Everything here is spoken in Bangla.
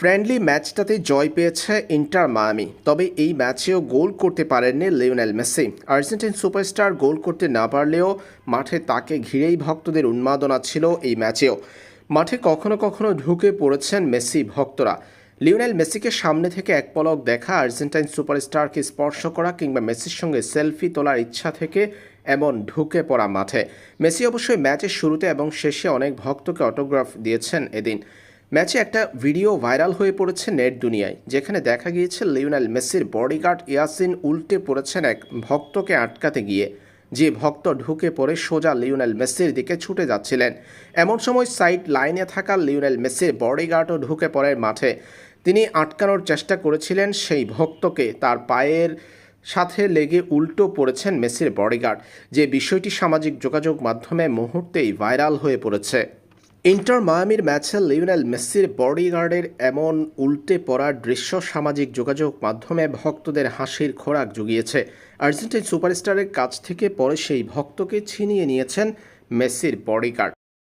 ফ্রেন্ডলি ম্যাচটাতে জয় পেয়েছে ইন্টার মায়ামি, তবে এই ম্যাচেও গোল করতে পারেননি Lionel Messi. Argentine superstar goal করতে না পারলেও মাঠে তাকে ঘিরেই ভক্তদের উন্মাদনা ছিল এই ম্যাচেও। মাঠে কখনো কখনো ঢুকে পড়েছেন মেসি ভক্তরা। লিওনেল মেসিকে সামনে থেকে এক পলক দেখা, আর্জেন্টাইন সুপারস্টারকে স্পর্শ করা কিংবা মেসির সঙ্গে সেলফি তোলার ইচ্ছা থেকে এমন ঢুকে পড়া মাঠে। মেসি অবশ্যই ম্যাচের শুরুতে এবং শেষে অনেক ভক্তকে অটোগ্রাফ দিয়েছেন এদিন। ম্যাচে একটা ভিডিও ভাইরাল হয়ে পড়েছে নেট দুনিয়ায়, যেখানে দেখা গিয়েছে লিওনেল মেসির বডিগার্ড ইয়াসিন উল্টে পড়েছেন এক ভক্তকে আটকাতে গিয়ে। যে ভক্ত ঢুকে পড়ে সোজা লিওনেল মেসির দিকে ছুটে যাচ্ছিলেন। এমন সময় সাইড লাইনে থাকা লিওনেল মেসির বডিগার্ডও ঢুকে পড়ে মাঠে। তিনি আটকানোর চেষ্টা করেছিলেন সেই ভক্তকে, তার পায়ের সাথে লেগে উল্টো পড়েছেন মেসির বডিগার্ড। যে বিষয়টি সামাজিক যোগাযোগ মাধ্যমে মুহূর্তেই ভাইরাল হয়ে পড়েছে। ইন্টার মায়ামির ম্যাচে লিওনেল মেসির বডিগার্ডের এমন উল্টে পড়ার দৃশ্য সামাজিক যোগাযোগ মাধ্যমে ভক্তদের হাসির খোরাক জুগিয়েছে। আর্জেন্টিন সুপারস্টারের কাছ থেকে পরে সেই ভক্তকে ছিনিয়ে নিয়েছেন মেসির বডিগার্ড।